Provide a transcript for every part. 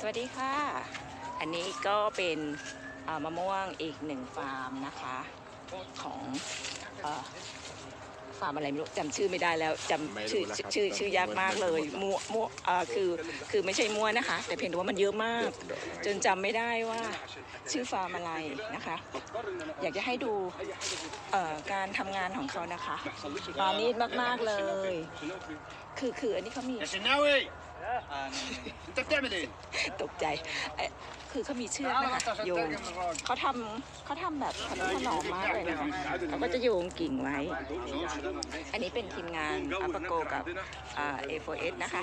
สวัสดีค่ะ อันนี้ก็เป็นเอ่อมะม่วงอีกหนึ่งฟาร์มนะคะ ของเอ่อฟาร์มอะไรไม่รู้จำชื่อไม่ได้แล้วไม่จำรู้ชื่อแล้วครับชื่อชื่อยากมากเลยมั่วมั่วเอ่อคือคือไม่ใช่มั่วนะคะ แต่เพียงแต่ว่ามันเยอะมาก จนจำไม่ได้ว่าชื่อฟาร์มอะไรนะคะ อยากจะให้ดูเอ่อการทำงานของเขานะคะปานีตมากๆเลย คือคืออันนี้เขามี จะแก้ไปเลย ตกใจเอ่อคือเขามีเชือกนะคะโยงเขาทำเขาทำแบบขนุถนอมมากเลยนะเขาก็จะโยงกิ่งไว้ อันนี้เป็นทีมงานอัปโกกับเอโาเอสนะคะ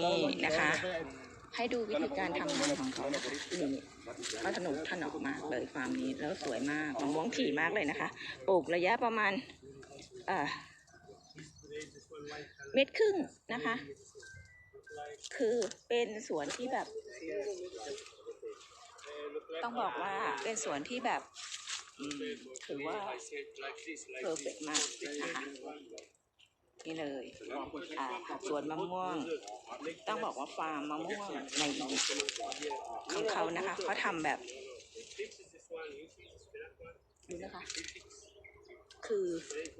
นี่นะคะ ให้ดูวิธีการทำงานของเขานะคะนี่เขาถนุกถนอมมากเลยฟาร์มนี้แล้วสวยมากมะม่วงถี่มากเลยนะคะ ปลูกระยะประมาณเอ่อเม็ดครึ่งนะคะ คือเป็นสวนที่แบบ ต้องบอกว่าเป็นสวนที่แบบถือว่าเพอร์เฟกมากนะคะ นี่เลยอ่าสวนมะม่วง ต้องบอกว่าฟาร์มมะม่วงในอียิปต์ของเขานะคะเขาทำแบบดูนะคะ คือ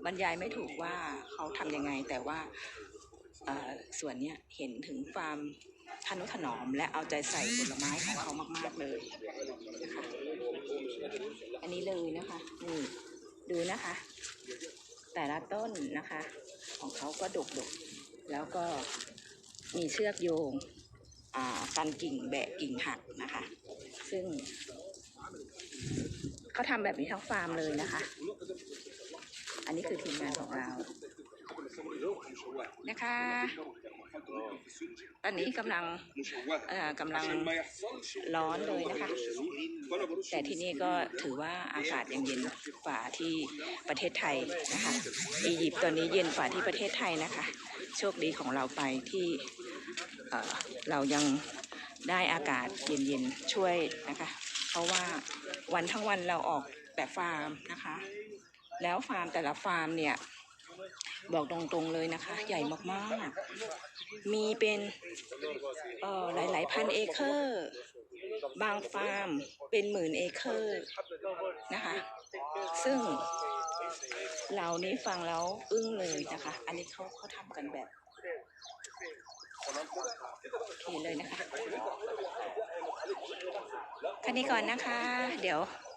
บรรยายไม่ถูกว่าเขาทำยังไง แต่ว่าเอ่อส่วนเนี้ยเห็นถึงฟาร์มทนุถนอม และเอาใจใส่ผลไม้ของเขามากๆเลยนะคะอันนี้เลยนะคะนี่ดูนะคะ แต่ละต้นนะคะ ของเขาก็ดกดกแล้วก็มีเชือกโยงกันกิ่งแบะกิ่งหักนะคะ ซึ่งเขาทำแบบนี้ทั้งฟาร์มเลยนะคะ อันนี้คือทีมงานของเรา นะคะ ตอนนี้กำลังกำลังร้อนเลยนะคะ แต่ที่นี่ก็ถือว่าอากาศยังเย็นกว่าที่ประเทศไทยนะคะอียิปต์ตอนนี้เย็นกว่าที่ประเทศไทยนะคะ โชคดีของเราไปที่เรายังได้อากาศเย็นๆช่วยนะคะ เพราะว่าวันทั้งวันเราออกแต่ฟาร์มนะคะ แล้วฟาร์มแต่ละฟาร์มเนี่ย บอกตรงๆเลยนะคะ ใหญ่มากๆ มีเป็นเอ่อหลายๆพันเอเคอร์ บางฟาร์มเป็นหมื่นเอเคอร์นะคะ ซึ่งเรานี่ฟังแล้วอึ้งเลยนะคะ อันนี้เขาเขาทำกันแบบโอเคเลยนะคะแค่นี้ก่อนนะคะ เดี๋ยว